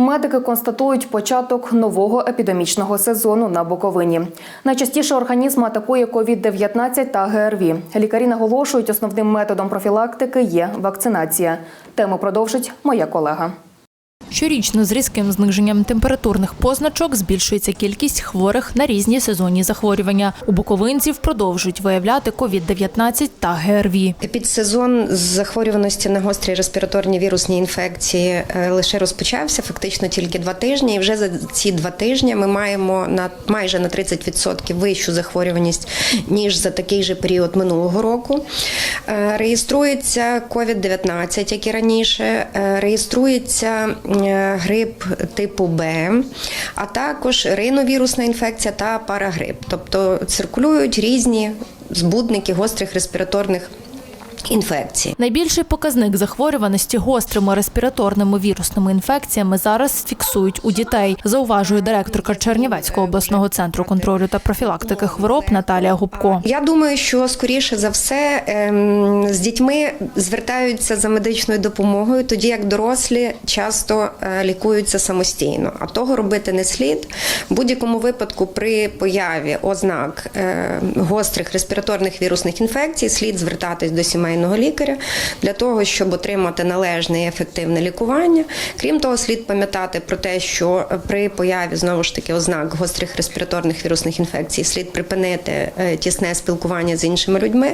Медики констатують початок нового епідемічного сезону на Буковині. Найчастіше організм атакує COVID-19 та ГРВІ. Лікарі наголошують, основним методом профілактики є вакцинація. Тему продовжить моя колега. Щорічно з різким зниженням температурних позначок збільшується кількість хворих на різні сезонні захворювання. У буковинців продовжують виявляти COVID-19 та ГРВІ. Підсезон з захворюваності на гострі респіраторні вірусні інфекції е, лише розпочався, фактично тільки два тижні. І вже за ці два тижні ми маємо на майже на 30% вищу захворюваність ніж за такий же період минулого року. Е, Реєструється COVID-19, як і раніше. Е, Реєструється е, грип типу Б, а також риновірусна інфекція та парагрип. Тобто циркулюють різні збудники гострих респіраторних інфекцій. Найбільший показник захворюваності гострими респіраторними вірусними інфекціями зараз фіксують у дітей, зауважує директорка Чернівецького обласного центру контролю та профілактики хвороб Наталія Губко. Я думаю, що скоріше за все ем, з дітьми звертаються за медичною допомогою, тоді як дорослі часто е, лікуються самостійно. А того робити не слід. В будь-якому випадку при появі ознак е, гострих респіраторних вірусних інфекцій слід звертатись до сімейного лікаря для того, щоб отримати належне і ефективне лікування. Крім того, слід пам'ятати про те, що при появі знову ж таки ознак гострих респіраторних вірусних інфекцій слід припинити е, тісне спілкування з іншими людьми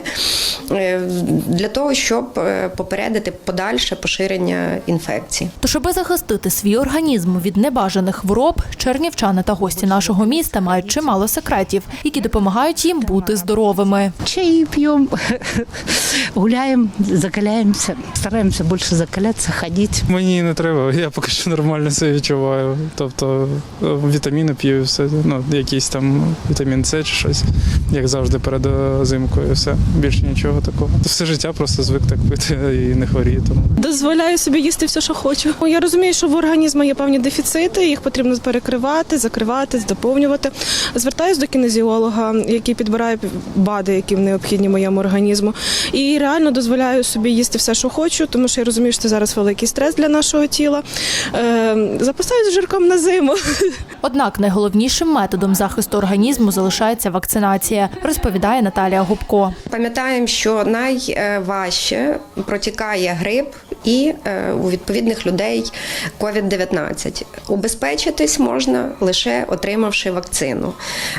е, для того, щоб е, попередити подальше поширення інфекцій. Тож, аби захистити свій організм від небажаних хвороб, чернівчани та гості нашого міста мають чимало секретів, які допомагають їм бути здоровими. чай пьем, гуляем, закаляемся, стараемся больше закаляться, ходить. Мені не треба, я поки що нормально себе відчуваю. Тобто е, вітаміни п'ю, все. Ну, якийсь там вітамін С чи щось, як завжди перед е, зимкою, все. Більше нічого такого. Все життя просто звик так пити і не хворію. Тому. Дозволяю собі їсти все, що хочу. Я розумію, що в організмі є певні дефіцити, їх потрібно перекривати, закривати, доповнювати. Звертаюсь до кінезіолога, який підбирає БАДи, які необхідні моєму організму. І реально дозволяю собі їсти все, що хочу, тому що я розумію, що це зараз великий стрес для нашого тіла. Е, запасаюсь жирком на зиму. Однак найголовнішим методом захисту організму залишається вакцинація, розповідає Наталія Губко. Пам'ятаємо, що найважче протікає грип і е, у відповідних людей COVID-19. Убезпечитись можна лише отримавши вакцину.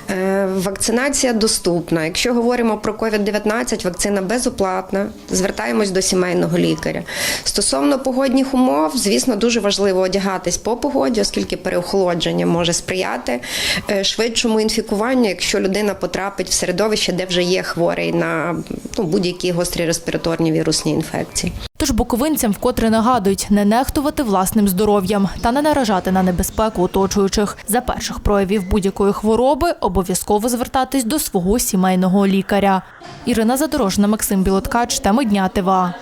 Е, Вакцинація доступна. Якщо говоримо про COVID-19, вакцина безоплатна. Звертаємось до сімейного лікаря. Стосовно погодних умов, звісно, дуже важливо одягатись по погоді, оскільки переохолодження може сприяти е, швидшому інфікуванню, якщо людина потрапить в середовище, де вже є хворий на ну, будь-які гострі респіраторні вірусні інфекції. Тож буковинцям вкотре нагадують не нехтувати власним здоров'ям та не наражати на небезпеку оточуючих. За перших проявів будь-якої хвороби обов'язково звертатись до свого сімейного лікаря. Ірина Задорожна, Максим Білоткач, теми дня ТВА.